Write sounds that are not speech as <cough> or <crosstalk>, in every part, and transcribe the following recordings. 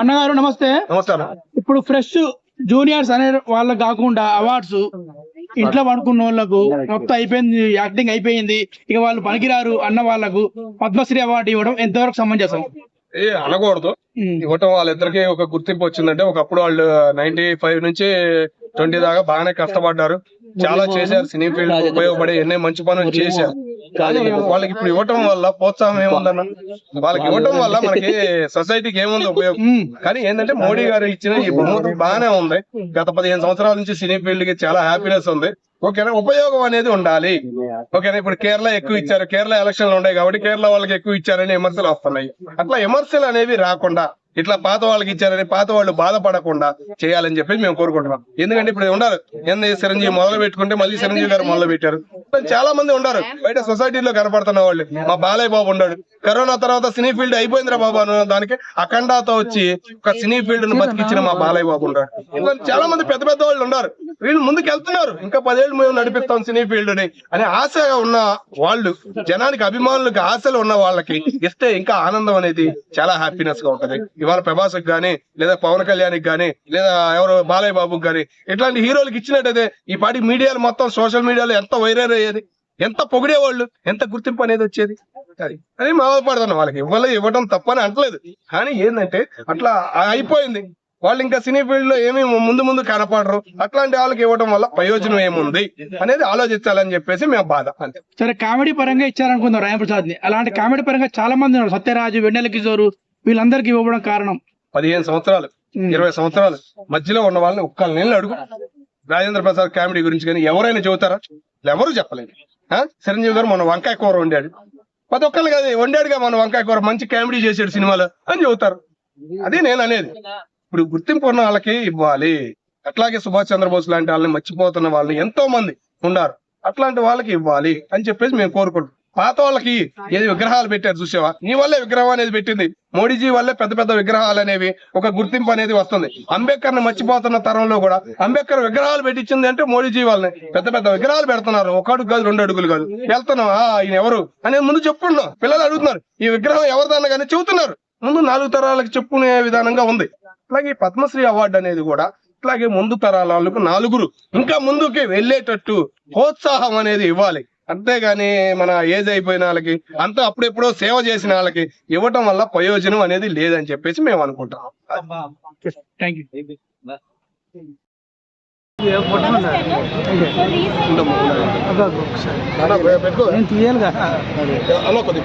అన్నగారు నమస్తే. నమస్కారం. ఇప్పుడు ఫ్రెష్ జూనియర్స్ అనే వాళ్ళకి కాకుండా అవార్డ్స్ ఇంట్లో పడుకున్న వాళ్ళకు మొత్తం అయిపోయింది యాక్టింగ్ అయిపోయింది. ఇక వాళ్ళు పనికిరారు అన్న వాళ్ళకు పద్మశ్రీ అవార్డు ఇవ్వడం ఎంతవరకు సమంజసం? ఏ అనకూడదు. ఇవ్వటం వాళ్ళిద్దరికి ఒక గుర్తింపు వచ్చిందంటే ఒకప్పుడు వాళ్ళు నైన్టీ ఫైవ్ నుంచి ట్వంటీ దాకా బాగానే కష్టపడ్డారు. చాలా చేశారు సినీ ఫీల్డ్ ఉపయోగపడే ఎన్నో మంచి పనులు చేశారు. కానీ వాళ్ళకి ఇప్పుడు ఇవ్వటం వల్ల ప్రోత్సాహం ఏముందన్న? వాళ్ళకి ఇవ్వటం వల్ల మనకి <laughs> సొసైటీకి ఏముంది ఉపయోగం. కానీ ఏంటంటే మోడీ గారు ఇచ్చిన ఈ బహుమతి బాగానే ఉంది. గత పదిహేను సంవత్సరాల నుంచి సినీ ఫీల్డ్కి చాలా హ్యాపీనెస్ ఉంది. ఓకేనా? ఉపయోగం అనేది ఉండాలి. ఓకేనా? ఇప్పుడు కేరళ ఎక్కువ ఇచ్చారు. కేరళ ఎలక్షన్లు ఉన్నాయి కాబట్టి కేరళ వాళ్ళకి ఎక్కువ ఇచ్చారని విమర్శలు వస్తున్నాయి. అట్లా విమర్శలు అనేవి రాకుండా ఇట్లా పాత వాళ్ళకి ఇచ్చారని పాత వాళ్ళు బాధపడకుండా చేయాలని చెప్పి మేము కోరుకుంటున్నాం. ఎందుకంటే ఇప్పుడు ఉండాలి ఎన్ని చిరంజీవి మొదలు పెట్టుకుంటే మళ్ళీ చిరంజీవి గారు మొదలు పెట్టారు. చాలా మంది ఉన్నారు. బయట సొసైటీలో కనపడుతున్న వాళ్ళు. మా బాలయ్య బాబు ఉన్నాడు. కరోనా తర్వాత సినీ ఫీల్డ్ అయిపోయిందిరా బాబు అన్న దానికి అఖండాతో వచ్చి ఒక సినీ ఫీల్డ్ను బతికిచ్చిన మా బాలయ్య బాబు ఉన్నాడు. చాలా మంది పెద్ద పెద్ద వాళ్ళు ఉన్నారు. వీళ్ళు ముందుకు వెళ్తున్నారు ఇంకా పదేళ్ళు మేము నడిపిస్తాం సినీ ఫీల్డ్ని అనే ఆశగా ఉన్న వాళ్ళు జనానికి అభిమానులకు ఆశలు ఉన్న వాళ్ళకి ఇస్తే ఇంకా ఆనందం అనేది చాలా హ్యాపీనెస్గా ఉంటది. ఇవాళ ప్రభాస్ కానీ లేదా పవన్ కళ్యాణ్ కానీ లేదా ఎవరు బాలయ్య బాబుకి కానీ ఇట్లాంటి హీరోలకు ఇచ్చినట్టయితే ఈ పాటి మీడియాలు మొత్తం సోషల్ మీడియాలో ఎంత వైరల్ అయ్యేది ఎంత పొగిడేవాళ్ళు ఎంత గుర్తింపు అనేది వచ్చేది? అది అది మావపడుతున్నాం వాళ్ళకి ఇవ్వాలి ఇవ్వడం తప్పని అంటలేదు. కానీ ఏంటంటే అట్లా అయిపోయింది. వాళ్ళు ఇంకా సినీ ఫీల్డ్లో ఏమీ ముందు ముందు కనపడరు. అట్లాంటి వాళ్ళకి ఇవ్వడం వల్ల ప్రయోజనం ఏముంది అనేది ఆలోచించాలని చెప్పేసి మేము బాధ. అంతే. సరే కామెడీ పరంగా ఇచ్చారనుకుందాం రాయప్రసాద్ని అలాంటి కామెడీ పరంగా చాలా మంది ఉన్నారు. సత్యరాజు వెన్నెల కిషోర్ వీళ్ళందరికీ ఇవ్వడం కారణం. పదిహేను సంవత్సరాలు. ఇరవై సంవత్సరాలు మధ్యలో ఉన్న వాళ్ళని ఒక్క నెలలు అడుగు? రాజేంద్ర ప్రసాద్ కామెడీ గురించి కానీ ఎవరైనా చెబుతారా? ఎవరు చెప్పలేదు? చిరంజీవి గారు మన వంకాయ కూర వండాడు. ప్రతి ఒక్కళ్ళు కదా వండాడుగా మన వంకాయ కూర మంచి కామెడీ చేశాడు సినిమాలో అని చెబుతారు. అదే నేను అనేది. ఇప్పుడు గుర్తింపు ఉన్న వాళ్ళకి ఇవ్వాలి. అట్లాగే సుభాష్ చంద్రబోస్ లాంటి వాళ్ళని మర్చిపోతున్న వాళ్ళని ఎంతో మంది ఉన్నారు. అట్లాంటి వాళ్ళకి ఇవ్వాలి అని చెప్పేసి మేము కోరుకుంటాం పాత వాళ్ళకి ఏది విగ్రహాలు పెట్టారు చూసావా? నీ వల్లే విగ్రహం అనేది పెట్టింది. మోడీజీ వల్లే పెద్ద పెద్ద విగ్రహాలు అనేవి ఒక గుర్తింపు అనేది వస్తుంది. అంబేద్కర్ని మర్చిపోతున్న తరంలో కూడా అంబేద్కర్ విగ్రహాలు పెట్టించింది అంటే మోడీజీ వాళ్ళని. పెద్ద పెద్ద విగ్రహాలు పెడుతున్నారు. ఒక అడుగు కాదు రెండు అడుగులు కాదు. వెళ్తున్నాం. ఆ ఈయన ఎవరు? అనేది ముందు చెప్పుకున్నాం పిల్లలు అడుగుతున్నారు. ఈ విగ్రహం ఎవరిదన్నా కానీ చెబుతున్నారు. ముందు నాలుగు తరాలకు చెప్పుకునే విధానంగా ఉంది. అలాగే పద్మశ్రీ అవార్డు అనేది కూడా అట్లాగే ముందు తరాల వాళ్ళకు నాలుగురు. ఇంకా ముందుకి వెళ్ళేటట్టు ప్రోత్సాహం అనేది ఇవ్వాలి. అంతేగాని మన ఏజ్ అయిపోయిన వాళ్ళకి అంతా అప్పుడెప్పుడో సేవ చేసిన వాళ్ళకి ఇవ్వటం వల్ల ప్రయోజనం అనేది లేదని చెప్పేసి మేము అనుకుంటాం అలా కొద్దిగా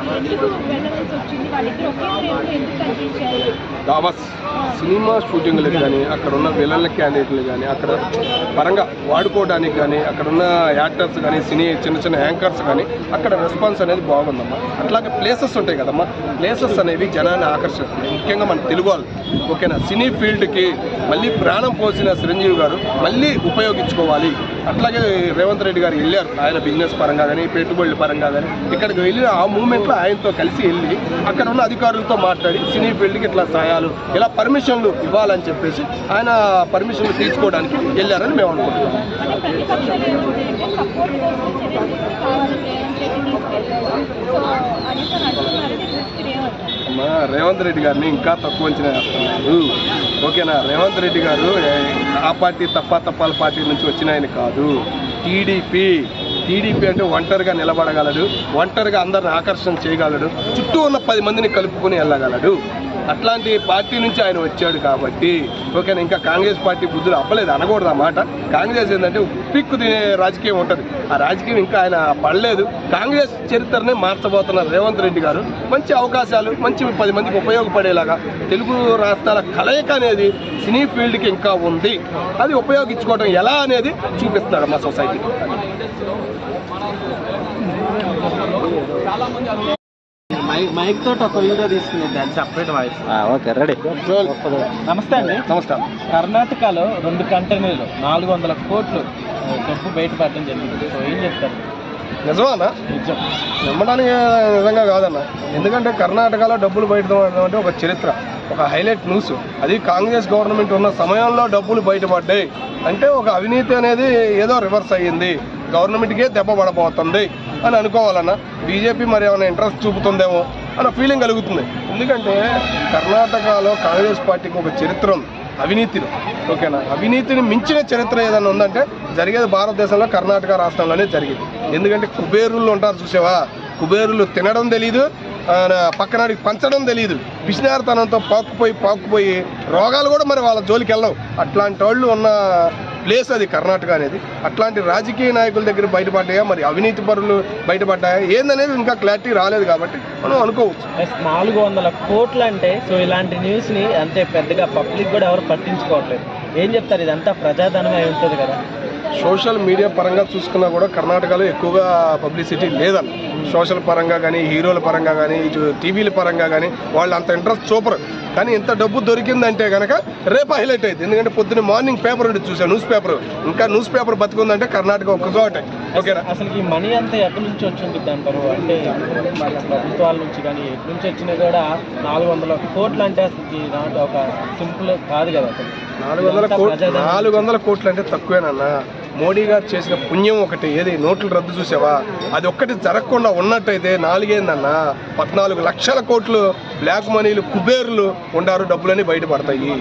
ఏమంటారు దావస్ సినిమా షూటింగ్లకు కానీ అక్కడ ఉన్న విలన్ల క్యాండిడేట్లు కానీ అక్కడ పరంగా వాడుకోవడానికి కానీ అక్కడ ఉన్న యాక్టర్స్ కానీ సినీ చిన్న చిన్న యాంకర్స్ కానీ అక్కడ రెస్పాన్స్ అనేది బాగుందమ్మా. అట్లాగే ప్లేసెస్ ఉంటాయి కదమ్మా. ప్లేసెస్ అనేవి జనాన్ని ఆకర్షిస్తున్నాయి ముఖ్యంగా మన తెలుగు వాళ్ళు. ఓకేనా? సినీ ఫీల్డ్కి మళ్ళీ ప్రాణం పోసిన చిరంజీవి గారు మళ్ళీ ఉపయోగించుకోవాలి. అట్లాగే రేవంత్ రెడ్డి గారు వెళ్ళారు. ఆయన బిజినెస్ పరంగా కానీ పెట్టుబడుల పరంగా కానీ ఇక్కడికి వెళ్ళిన ఆ మూమెంట్లో ఆయనతో కలిసి వెళ్ళి అక్కడ ఉన్న అధికారులతో మాట్లాడి సినీ ఫీల్డ్కి ఇట్లా సాయాలు ఇలా పర్మిషన్లు ఇవ్వాలని చెప్పేసి ఆయన పర్మిషన్లు తీసుకోవడానికి వెళ్ళారని మేము అనుకుంటున్నాం. అంటే రేవంత్ రెడ్డి గారిని ఇంకా తక్కువ అంచనా వేస్తున్నారు. ఓకేనా? రేవంత్ రెడ్డి గారు ఆ పార్టీ తప్ప తప్పాల పార్టీ నుంచి వచ్చిన ఆయన కాదు. టీడీపీ టీడీపీ అంటే ఒంటరిగా నిలబడగలడు ఒంటరిగా అందరిని ఆకర్షణ చేయగలడు చుట్టూ ఉన్న పది మందిని కలుపుకొని వెళ్ళగలడు. అట్లాంటి పార్టీ నుంచి ఆయన వచ్చాడు కాబట్టి ఓకేనా ఇంకా కాంగ్రెస్ పార్టీ బుద్ధులు అప్పలేదు అనకూడదు అన్నమాట కాంగ్రెస్ ఏంటంటే పిక్కు తినే రాజకీయం ఉంటుంది. ఆ రాజకీయం ఇంకా ఆయన పడలేదు. కాంగ్రెస్ చరిత్రనే మార్చబోతున్నారు రేవంత్ రెడ్డి గారు. మంచి అవకాశాలు మంచి పది మందికి ఉపయోగపడేలాగా తెలుగు రాష్ట్రాల కలయిక అనేది సినీ ఫీల్డ్కి ఇంకా ఉంది. అది ఉపయోగించుకోవడం ఎలా అనేది చూపిస్తున్నాడు మా సొసైటీ. మైక్ తోటి ఒక వీడియో తీసుకునేది అది సపరేట్ వాయిస్ ఓకే రెడీ. నమస్తే అండి. నమస్కారం. కర్ణాటకలో రెండు కంటైనర్లు నాలుగు వందల కోట్లు డబ్బు బయటపడడం జరిగింది. సో ఏం చెప్తారు? నిజమానా? నిజం. నమ్మడానికి నిజంగా కాదన్న. ఎందుకంటే కర్ణాటకలో డబ్బులు బయటపడడం అంటే ఒక చరిత్ర ఒక హైలైట్ న్యూస్. అది కాంగ్రెస్ గవర్నమెంట్ ఉన్న సమయంలో డబ్బులు బయటపడ్డాయి. అంటే ఒక అవినీతి అనేది ఏదో రివర్స్ అయ్యింది. గవర్నమెంట్కే దెబ్బ పడబోతుంది. అని అనుకోవాలన్నా బీజేపీ మరి ఏమైనా ఇంట్రెస్ట్ చూపుతుందేమో అన్న ఫీలింగ్ కలుగుతుంది. ఎందుకంటే కర్ణాటకలో కాంగ్రెస్ పార్టీకి ఒక చరిత్ర ఉంది అవినీతిని ఓకేనా? అవినీతిని మించిన చరిత్ర ఏదైనా ఉందంటే జరిగేది భారతదేశంలో కర్ణాటక రాష్ట్రంలోనే జరిగింది. ఎందుకంటే కుబేరులు ఉంటారు చూసావా? కుబేరులు తినడం తెలీదు ఆ, పక్కనాడికి పంచడం తెలియదు పిసినారితనంతో పాకుపోయి పాకుపోయి రోగాలు కూడా మరి వాళ్ళ జోలికి వెళ్ళవు. అట్లాంటి వాళ్ళు ఉన్న ప్లేస్ అది కర్ణాటక అనేది. అట్లాంటి రాజకీయ నాయకుల దగ్గర బయటపడ్డాయా? మరి అవినీతి పరులు బయటపడ్డాయా? ఏందనేది ఇంకా క్లారిటీ రాలేదు కాబట్టి మనం అనుకోవచ్చు. నాలుగు వందల కోట్లు అంటే సో ఇలాంటి న్యూస్ని అంటే పెద్దగా పబ్లిక్ కూడా ఎవరు పట్టించుకోవట్లేదు. ఏం చెప్తారు? ఇదంతా ప్రజాధనం అయి ఉంటుంది కదా. సోషల్ మీడియా పరంగా చూసుకున్నా కూడా కర్ణాటకలో ఎక్కువగా పబ్లిసిటీ లేదన్న. సోషల్ పరంగా కానీ హీరోల పరంగా కానీ ఇటు టీవీల పరంగా కానీ వాళ్ళు అంత ఇంట్రెస్ట్ చూపరు. కానీ ఇంత డబ్బు దొరికిందంటే కనుక రేపు హైలైట్ అయింది. ఎందుకంటే పొద్దున్న మార్నింగ్ పేపర్ ఉంటుంది చూసాను న్యూస్ పేపర్. ఇంకా న్యూస్ పేపర్ బతుకుందంటే కర్ణాటక ఒక్క చోటే. ఓకేనా? అసలు ఈ మనీ అంతా ఎక్కడి నుంచి వచ్చి ఉంటుంది అంటారు అంటే ప్రభుత్వాల నుంచి కానీ ఎక్కడి నుంచి వచ్చినా కూడా నాలుగు వందల కోట్లు అంటే అసలు నాట్ ఒక సింపుల్ కాదు కదా అసలు. నాలుగు వందల కోట్లు. నాలుగు వందల కోట్లు అంటే తక్కువేనన్నా. మోడీ గారు చేసిన పుణ్యం ఒకటి ఏది? నోట్లు రద్దు చూసావా? అది ఒక్కటి జరగకుండా ఉన్నట్టయితే నాలుగేందన్నా? పద్నాలుగు లక్షల కోట్లు బ్లాక్ మనీలు కుబేర్లు ఉండారు డబ్బులని బయటపడతాయి.